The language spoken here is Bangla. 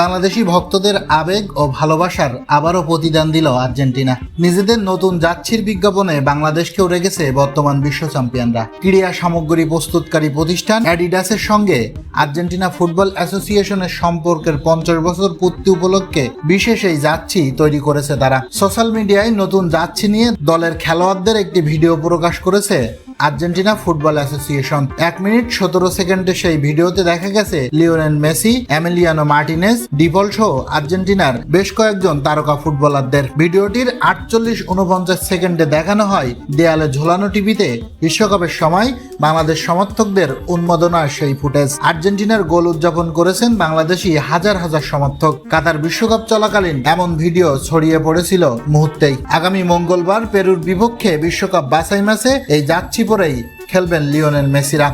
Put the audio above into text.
বাংলাদেশি ভক্তদের আবেগ ও ভালোবাসার আবারও প্রতিদান দিল আর্জেন্টিনা। নিজেদের নতুন যাচ্ছির বিজ্ঞাপনে বাংলাদেশকেও রেখেছে বর্তমান বিশ্ব চ্যাম্পিয়নরা। ক্রীড়া সামগ্রী প্রস্তুতকারী প্রতিষ্ঠান অ্যাডিডাসের সঙ্গে আর্জেন্টিনা ফুটবল অ্যাসোসিয়েশনের সম্পর্কের পঞ্চাশ বছর পূর্তি উপলক্ষে বিশেষ এই যাচ্ছি তৈরি করেছে তারা। সোশ্যাল মিডিয়ায় নতুন যাচ্ছি নিয়ে দলের খেলোয়াড়দের একটি ভিডিও প্রকাশ করেছে আর্জেন্টিনা ফুটবল অ্যাসোসিয়েশন। এক মিনিট সতেরো সেকেন্ডে সেই ভিডিওতে দেখা গেছে Lionel Messi, Emiliano Martinez, De Paul সহ আর্জেন্টিনার বেশ কয়েকজন তারকা ফুটবলারদের। ভিডিওটির আটচল্লিশ উনপঞ্চাশ সেকেন্ডে দেখানো হয় দেয়ালে ঝোলানো টিভিতে বিশ্বকাপের সময় বাংলাদেশ সমর্থকদের উন্মাদনার সেই ফুটেজ। আর্জেন্টিনার গোল উদযাপন করেছেন বাংলাদেশি হাজার হাজার সমর্থক। কাতার বিশ্বকাপ চলাকালীন এমন ভিডিও ছড়িয়ে পড়েছিল মুহূর্তেই। আগামী মঙ্গলবার পেরুর বিপক্ষে বিশ্বকাপ বাছাই ম্যাচে এই যাচ্ছি পরেই খেলবেন লিওনেল মেসিরা।